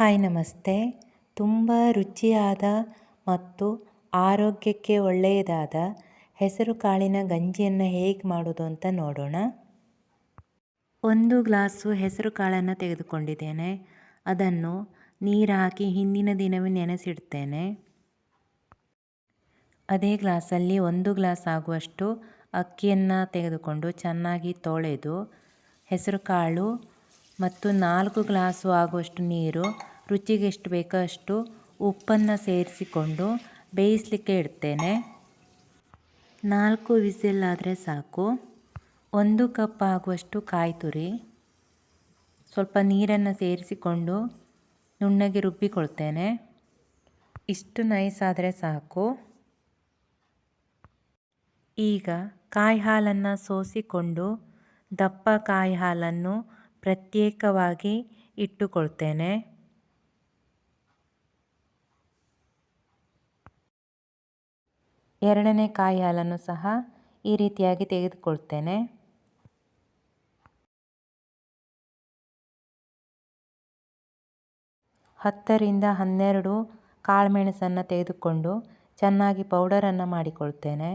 Hi ನಮಸ್ತೆ. ತುಂಬ ರುಚಿಯಾದ ಮತ್ತು ಆರೋಗ್ಯಕ್ಕೆ ಒಳ್ಳೆಯದಾದ ಹೆಸರು ಕಾಳಿನ ಗಂಜಿಯನ್ನು ಹೇಗೆ ಮಾಡೋದು ಅಂತ ನೋಡೋಣ. ಒಂದು ಗ್ಲಾಸು ಹೆಸರು ಕಾಳನ್ನು ತೆಗೆದುಕೊಂಡಿದ್ದೇನೆ. ಅದನ್ನು ನೀರು ಹಾಕಿ ಹಿಂದಿನ ದಿನವೇ ನೆನೆಸಿಡ್ತೇನೆ. ಅದೇ ಗ್ಲಾಸಲ್ಲಿ ಒಂದು ಗ್ಲಾಸ್ ಆಗುವಷ್ಟು ಅಕ್ಕಿಯನ್ನು ತೆಗೆದುಕೊಂಡು ಚೆನ್ನಾಗಿ ತೊಳೆದು, ಹೆಸರು ಕಾಳು ಮತ್ತು ನಾಲ್ಕು ಗ್ಲಾಸು ಆಗುವಷ್ಟು ನೀರು ರುಚಿಗೆ ಎಷ್ಟು ಬೇಕೋ ಅಷ್ಟು ಉಪ್ಪನ್ನು ಸೇರಿಸಿಕೊಂಡು ಬೇಯಿಸಲಿಕ್ಕೆ ಇಡ್ತೇನೆ. ನಾಲ್ಕು ವಿಸಿಲ್ ಆದರೆ ಸಾಕು. ಒಂದು ಕಪ್ ಆಗುವಷ್ಟು ಕಾಯಿ ತುರಿ. ಸ್ವಲ್ಪ ನೀರನ್ನು ಸೇರಿಸಿಕೊಂಡು ನುಣ್ಣಗೆ ರುಬ್ಬಿಕೊಳ್ತೇನೆ. ಇಷ್ಟು ನೈಸ್ ಆದರೆ ಸಾಕು. ಈಗ ಕಾಯಿ ಹಾಲನ್ನು ಸೋಸಿಕೊಂಡು ದಪ್ಪ ಕಾಯಿ ಹಾಲನ್ನು ಪ್ರತ್ಯೇಕವಾಗಿ ಇಟ್ಟುಕೊಳ್ತೇನೆ. ಎರಡನೇ ಕಾಯಿ ಹಾಲನ್ನು ಸಹ ಈ ರೀತಿಯಾಗಿ ತೆಗೆದುಕೊಳ್ತೇನೆ. ಹತ್ತರಿಂದ ಹನ್ನೆರಡು ಕಾಳುಮೆಣಸನ್ನು ತೆಗೆದುಕೊಂಡು ಚೆನ್ನಾಗಿ ಪೌಡರನ್ನು ಮಾಡಿಕೊಳ್ತೇನೆ.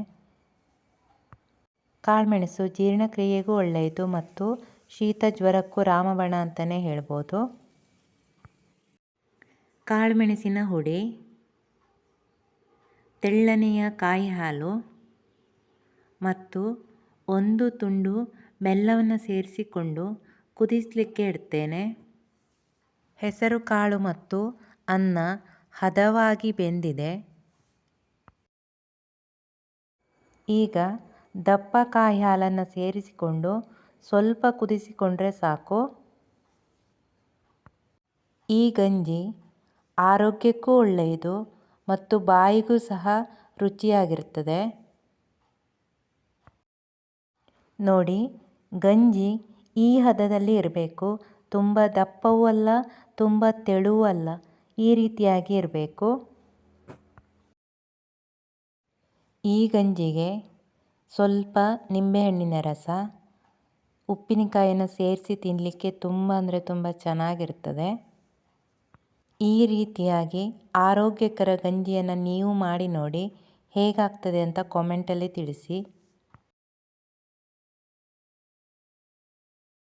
ಕಾಳುಮೆಣಸು ಜೀರ್ಣಕ್ರಿಯೆಗೂ ಒಳ್ಳೆಯದು ಮತ್ತು ಶೀತ ಜ್ವರಕ್ಕೂ ರಾಮಬಣ ಅಂತಲೇ ಹೇಳ್ಬೋದು. ಕಾಳುಮೆಣಸಿನ ಹುಡಿ ತೆಳ್ಳನೆಯ ಕಾಯಿ ಹಾಲು ಮತ್ತು ಒಂದು ತುಂಡು ಬೆಲ್ಲವನ್ನು ಸೇರಿಸಿಕೊಂಡು ಕುದಿಸಲಿಕ್ಕೆ ಇಡ್ತೇನೆ. ಹೆಸರು ಕಾಳು ಮತ್ತು ಅನ್ನ ಹದವಾಗಿ ಬೆಂದಿದೆ. ಈಗ ದಪ್ಪ ಕಾಯಿ ಹಾಲನ್ನು ಸೇರಿಸಿಕೊಂಡು ಸ್ವಲ್ಪ ಕುದಿಸಿಕೊಂಡ್ರೆ ಸಾಕು. ಈ ಗಂಜಿ ಆರೋಗ್ಯಕ್ಕೂ ಒಳ್ಳೆಯದು. ಮತ್ತು ಬಾಯಿಗೂ ಸಹ ರುಚಿಯಾಗಿರುತ್ತದೆ. ನೋಡಿ, ಗಂಜಿ ಈ ಹದದಲ್ಲಿ ಇರಬೇಕು. ತುಂಬ ದಪ್ಪವೂ ಅಲ್ಲ, ತುಂಬ ತೆಳುವೂ ಅಲ್ಲ, ಈ ರೀತಿಯಾಗಿ ಇರಬೇಕು. ಈ ಗಂಜಿಗೆ ಸ್ವಲ್ಪ ನಿಂಬೆಹಣ್ಣಿನ ರಸ ಉಪ್ಪಿನಕಾಯನ್ನು ಸೇರಿಸಿ ತಿನ್ನಲಿಕ್ಕೆ ತುಂಬ ಅಂದರೆ ತುಂಬ ಚೆನ್ನಾಗಿರ್ತದೆ ಈ ರೀತಿಯಾಗಿ ಆರೋಗ್ಯಕರ ಗಂಜಿಯನ್ನು ನೀವು ಮಾಡಿ ನೋಡಿ ಹೇಗಾಗ್ತದೆ ಅಂತ ಕಾಮೆಂಟಲ್ಲಿ ತಿಳಿಸಿ.